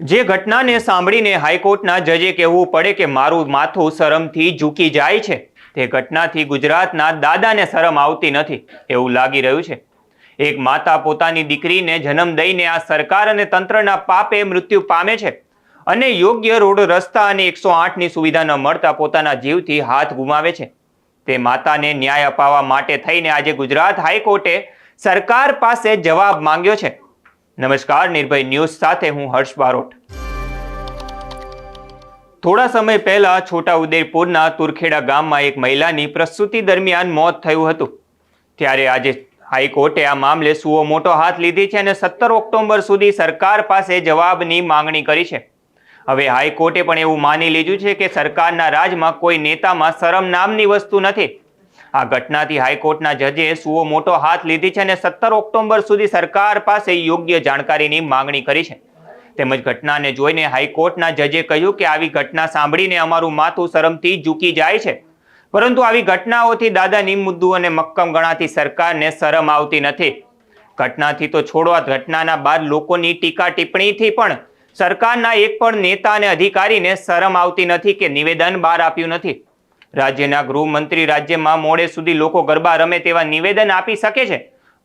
જે ઘટનાને સાંભળીને હાઈકોર્ટના જજે કહેવું પડે કે મારું માથું શરમથી ઝૂકી જાય છે. તે ઘટનાથી ગુજરાતના દાદાને શરમ આવતી નથી એવું લાગી રહ્યું છે. એક માતા પોતાની દીકરીને જન્મ દઈને આ સરકાર અને તંત્રના પાપે મૃત્યુ પામે છે અને યોગ્ય રોડ રસ્તા અને એકસો આઠની સુવિધા ન મળતા પોતાના જીવથી હાથ ગુમાવે છે. તે માતાને ન્યાય અપાવવા માટે થઈને આજે ગુજરાત હાઈકોર્ટે સરકાર પાસે જવાબ માંગ્યો છે. નમસ્કાર, નિર્ભય ન્યૂઝ સાથે હું હર્ષ બારોટ. થોડા સમય પહેલા છોટાઉદેપુરના તુરખેડા ગામમાં એક મહિલાની પ્રસૂતિ દરમિયાન મોત થયું હતું. ત્યારે આજે હાઈકોર્ટે આ મામલે સુઓ મોટો હાથ લીધી છે અને સત્તર ઓક્ટોબર સુધી સરકાર પાસે જવાબની માંગણી કરી છે. હવે હાઈકોર્ટે પણ એવું માની લીધું છે કે સરકારના રાજમાં કોઈ નેતામાં શરમ નામની વસ્તુ નથી. આ ઘટનાથી હાઈકોર્ટના જજે સુઓ મોટો હાથ લીધી છે અને સત્તર ઓક્ટોબર સુધી સરકાર પાસે યોગ્ય જાણકારીની માંગણી કરી છે. તેમજ ઘટનાને જોઈને હાઈકોર્ટના જજે કહ્યું કે આવી ઘટના સાંભળીને અમારું માથું શરમથી ઝૂકી જાય છે. પરંતુ આવી ઘટનાઓથી દાદાની મુદ્દુ અને મક્કમ ગણાતી સરકારને શરમ આવતી નથી. ઘટનાથી તો છોડવા ઘટનાના બાદ લોકોની ટીકા ટિપ્પણીથી પણ સરકારના એક પણ નેતા અને અધિકારીને શરમ આવતી નથી કે નિવેદન બહાર આપ્યું નથી. રાજ્યના ગૃહમંત્રી રાજ્યમાં મોડે સુધી લોકો ગરબા રમે તેવા નિવેદન આપી શકે છે.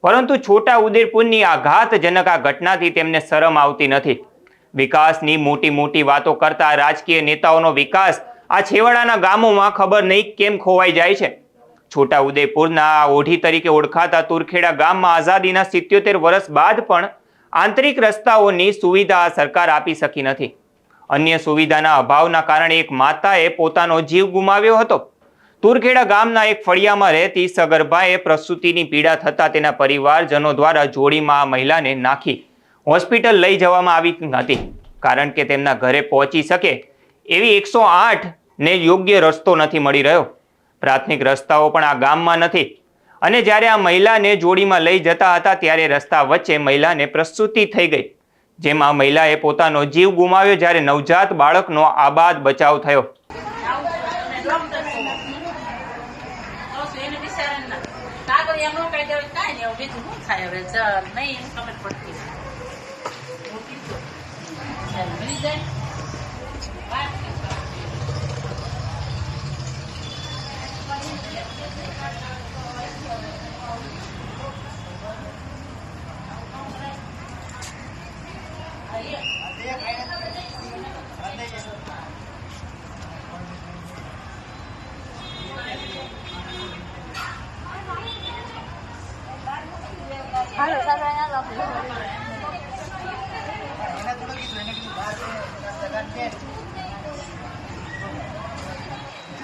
પરંતુ છોટા ઉદેપુરની આઘાતજનક આ ઘટનાથી તેમને શરમ આવતી નથી. વિકાસની મોટી મોટી વાતો કરતા રાજકીય નેતાઓનો વિકાસ આ છેવાડાના ગામોમાં ખબર નહીં કેમ ખોવાઈ જાય છે. છોટા ઉદેપુરના ઓઢી તરીકે ઓળખાતા તુરખેડા ગામમાં આઝાદીના સિત્યોતેર વર્ષ બાદ પણ આંતરિક રસ્તાઓની સુવિધા સરકાર આપી શકી નથી. અન્ય સુવિધાના અભાવના કારણે એક માતાએ પોતાનો જીવ ગુમાવ્યો હતો. તુરખેડા ગામના એક ફળિયામાં રહેતી સગર્ભાએ પ્રસૂતિની પીડા થતાં તેના પરિવારજનો દ્વારા જોડીમાં આ મહિલાને નાખી હોસ્પિટલ લઈ જવામાં આવી હતી, કારણ કે તેમના ઘરે પહોંચી શકે એવી એકસો આઠને યોગ્ય રસ્તો નથી મળી રહ્યો. પ્રાથમિક રસ્તાઓ પણ આ ગામમાં નથી અને જ્યારે આ મહિલાને જોડીમાં લઈ જતા હતા, ત્યારે રસ્તા વચ્ચે મહિલાને પ્રસૂતિ થઈ ગઈ. જેમાં મહિલાએ પોતાનો જીવ ગુમાવ્યો જ્યારે નવજાત બાળકનો આબાદ બચાવ થયો. નહીં.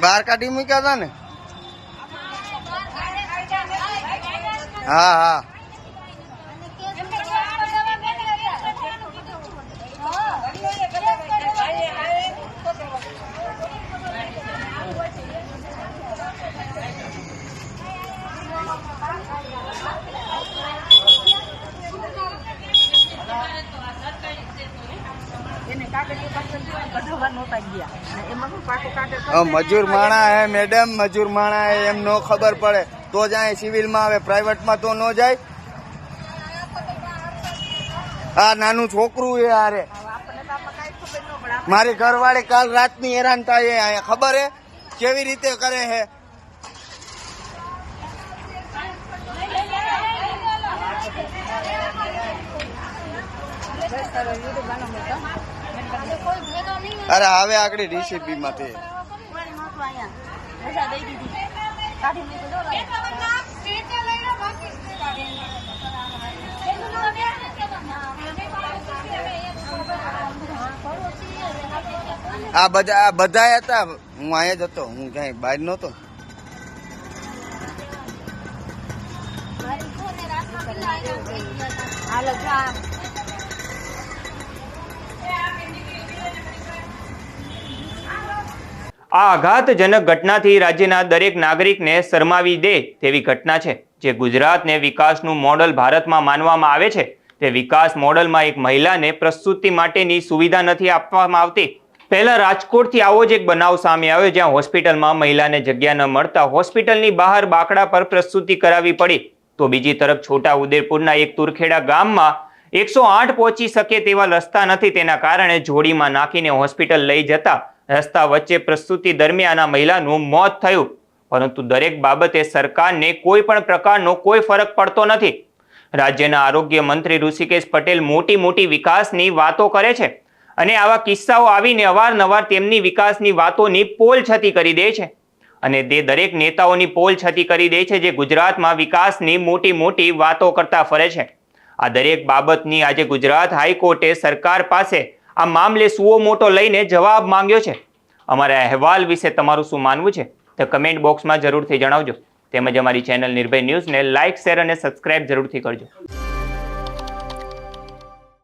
बाहर का डीमी क्या था ने? हाँ हाँ। પાછળ નહોતા ગયા. એમાં શું પાકું કાગળ મજૂર માણા હે મેડમ મજૂર માણા હે એમ નો ખબર પડે. તો જાય સિવિલમાં આવે પ્રાઇવેટમાં તો ન જાય. આ નાનું છોકરું એ. આપણે મારી ઘરવાળી કાલ રાતની હેરાન થાય એ ખબર હે? કેવી રીતે કરે હે? અરે હવે આગળ ડીસીપી માંથી. આ બધા આ બધા હતા. હું અહીંયા જ હતો. હું ક્યાંય બહાર નહોતો. હાલો, જો. આ આઘાતજનક ઘટનાથી રાજ્યના દરેક નાગરિકને શરમાવી દે તેવી ઘટના છે. જે ગુજરાતને વિકાસનું મોડલ ભારતમાં માનવામાં આવે છે, તે વિકાસ મોડલમાં એક મહિલાને પ્રસૂતિ માટેની સુવિધા નથી આપવામાં આવતી. પહેલા રાજકોટથી આવો જ એક બનાવ સામે આવ્યો, જ્યાં હોસ્પિટલમાં મહિલાને જગ્યા ન મળતા હોસ્પિટલની બહાર બાકડા પર પ્રસૂતિ કરાવી પડી. તો બીજી તરફ છોટા ઉદેપુરના એક તુરખેડા ગામમાં એકસો આઠ પહોંચી શકે તેવા રસ્તા નથી, તેના કારણે જોડીમાં નાખીને હોસ્પિટલ લઈ જતા રસ્તા વચ્ચે પ્રસ્તુતિ દરમિયાન આ મહિલાનું મોત થયું. પરંતુ દરેક બાબતે સરકારને કોઈ પણ પ્રકારનો કોઈ ફરક પડતો નથી. રાજ્યના આરોગ્ય મંત્રી ઋષિકેશ પટેલ મોટી મોટી વિકાસની વાતો કરે છે અને આવા કિસ્સાઓ આવીને અવારનવાર તેમની વિકાસની વાતોની પોલ છતી કરી દે છે. અને તે દરેક નેતાઓની પોલ છતી કરી દે છે જે ગુજરાતમાં વિકાસની મોટી મોટી વાતો કરતા ફરે છે. આ દરેક બાબતની આજે ગુજરાત હાઈકોર્ટે સરકાર પાસે આ મામલે સુઓ મોટો લઈને જવાબ માંગ્યો છે. અમારા અહેવાલ વિશે તમારું શું માનવું છે? તે કમેન્ટ બોક્સમાં જરૂરથી જણાવજો. તેમજ અમારી ચેનલ નિર્ભય ન્યૂઝને લાઇક શેર અને સબસ્ક્રાઇબ જરૂરથી કરજો.